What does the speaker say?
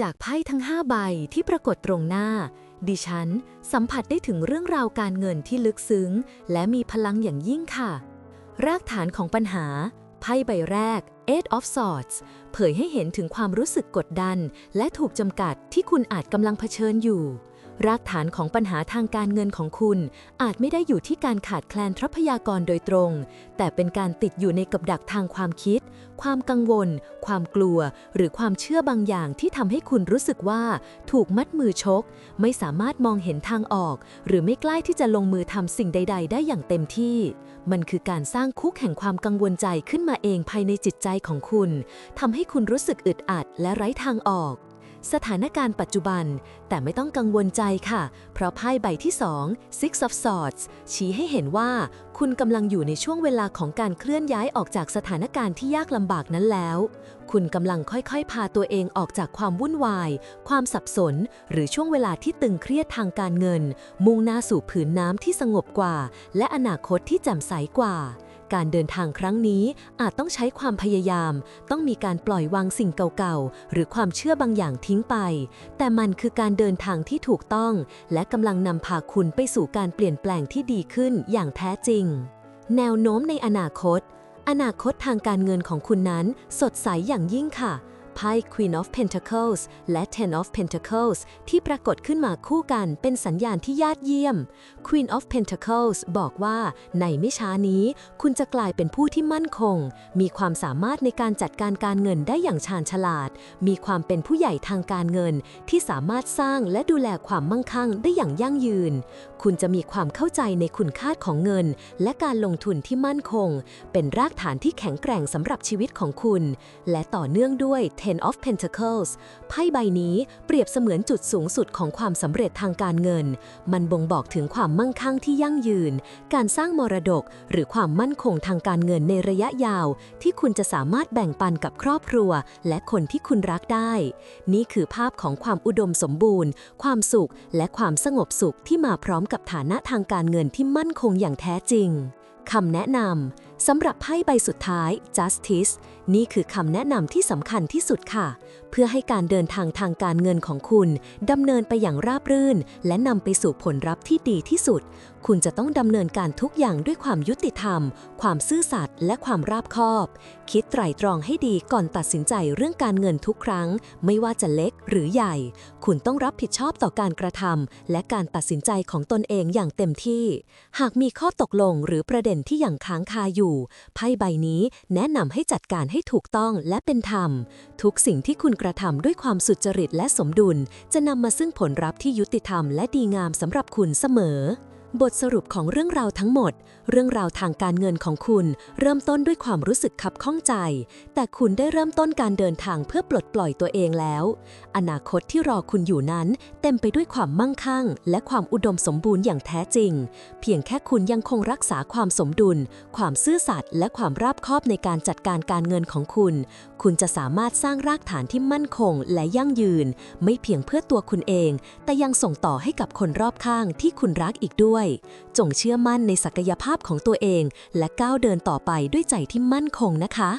จากไพ่ทั้ง 5 ใบที่ปรากฏตรงหน้า ดิฉัน สัมผัสได้ถึงเรื่องราวการเงินที่ลึกซึ้ง และมีพลังอย่างยิ่งค่ะ รากฐานของปัญหา ไพ่ใบแรก Eight of Swords เผยให้เห็นถึงความรู้สึกกดดัน และถูกจำกัดที่คุณอาจกำลังเผชิญอยู่ รากฐานของปัญหาทางการเงินของคุณ อาจไม่ได้อยู่ที่การขาดแคลนทรัพยากรโดยตรง แต่เป็นการติดอยู่ในกับดักทางความคิด ความกังวล ความกลัว หรือความเชื่อบางอย่างที่ทำให้คุณรู้สึกว่า ถูกมัดมือชก ไม่สามารถมองเห็นทางออก หรือไม่กล้าที่จะลงมือทำสิ่งใด ๆ ได้อย่างเต็มที่ มันคือการสร้างคุกแห่งความกังวลใจขึ้นมาเองภายในจิตใจของคุณทำให้คุณรู้สึกอึดอัดและไร้ทางออก สถานการณ์ปัจจุบัน แต่ไม่ต้องกังวลใจค่ะ เพราะไพ่ใบที่ 2 Six of Swords ชี้ให้เห็นว่า คุณกำลังอยู่ในช่วงเวลาของการเคลื่อนย้ายออกจากสถานการณ์ที่ยากลำบากนั้นแล้ว คุณกำลังค่อยๆ พาตัวเองออกจากความวุ่นวาย ความสับสน หรือช่วงเวลาที่ตึงเครียดทางการเงิน มุ่งหน้าสู่ผืนน้ำที่สงบกว่า และอนาคตที่แจ่มใสกว่า การเดินทางครั้งนี้อาจต้องใช้ความพยายาม ต้องมีการปล่อยวางสิ่งเก่าๆ หรือความเชื่อบางอย่างทิ้งไป แต่มันคือการเดินทางที่ถูกต้อง และกำลังนำพาคุณไปสู่การเปลี่ยนแปลงที่ดีขึ้นอย่างแท้จริง แนวโน้มในอนาคต อนาคตทางการเงินของคุณนั้นสดใสอย่างยิ่งค่ะ ไพ่ Queen of Pentacles และ Ten of Pentacles ที่ปรากฏขึ้นมาคู่กันเป็นสัญญาณที่ยอดเยี่ยม Queen of Pentacles บอกว่าในไม่ช้านี้คุณจะกลายเป็นผู้ที่มั่นคง มีความสามารถในการจัดการการเงินได้อย่างชาญฉลาด มีความเป็นผู้ใหญ่ทางการเงิน ที่สามารถสร้างและดูแลความมั่งคั่งได้อย่างยั่งยืน คุณจะมีความเข้าใจในคุณค่าของเงิน และการลงทุนที่มั่นคง เป็นรากฐานที่แข็งแกร่งสำหรับชีวิตของคุณ และต่อเนื่องด้วย Ten of Pentacles ไพ่ใบนี้เปรียบเสมือนจุดสูงสุดของความสำเร็จทางการเงิน มันบ่งบอกถึงความมั่งคั่งที่ยั่งยืน การสร้างมรดก หรือความมั่นคงทางการเงินในระยะยาว ที่คุณจะสามารถแบ่งปันกับครอบครัว และคนที่คุณรักได้ นี่คือภาพของความอุดมสมบูรณ์ ความสุข และความสงบสุขที่มาพร้อมกับฐานะทางการเงินที่มั่นคงอย่างแท้จริงคำแนะนำ สำหรับไพ่ใบสุดท้าย Justice นี่คือคำแนะนำที่สำคัญที่สุดค่ะ เพื่อให้การเดินทางทางการเงินของคุณดำเนินไปอย่างราบรื่น และนำไปสู่ผลลัพธ์ที่ดีที่สุด คุณจะต้องดำเนินการทุกอย่างด้วยความยุติธรรม ความซื่อสัตย์และความราบคอบ คิดไตร่ตรองให้ดีก่อนตัดสินใจเรื่องการเงินทุกครั้ง ไม่ว่าจะเล็กหรือใหญ่ คุณต้องรับผิดชอบต่อการกระทำและการตัดสินใจของตนเองอย่างเต็มที่ หากมีข้อตกลงหรือประเด็นที่ยังค้างคาอยู่ไพ่ใบนี้แนะนำให้จัดการให้ถูกต้องและเป็นธรรม ทุกสิ่งที่คุณกระทำด้วยความสุจริตและสมดุล จะนำมาซึ่งผลลัพธ์ที่ยุติธรรมและดีงามสำหรับคุณเสมอ บทสรุปของเรื่องราวทั้งหมด เรื่องราวทางการเงินของคุณเริ่มต้นด้วยความรู้สึกขับข้องใจ แต่คุณได้เริ่มต้นการเดินทางเพื่อปลดปล่อยตัวเองแล้ว อนาคตที่รอคุณอยู่นั้น เต็มไปด้วยความมั่งคั่ง และความอุดมสมบูรณ์อย่างแท้จริง เพียงแค่คุณยังคงรักษาความสมดุล ความซื่อสัตย์และความราบคอบในการจัดการการเงินของคุณ คุณจะสามารถสร้างรากฐานที่มั่นคงและยั่งยืน ไม่เพียงเพื่อตัวคุณเอง แต่ยังส่งต่อให้กับคนรอบข้างที่คุณรักอีกด้วยด้วย จงเชื่อมั่นในศักยภาพของตัวเอง และก้าวเดินต่อไปด้วยใจที่มั่นคงนะคะ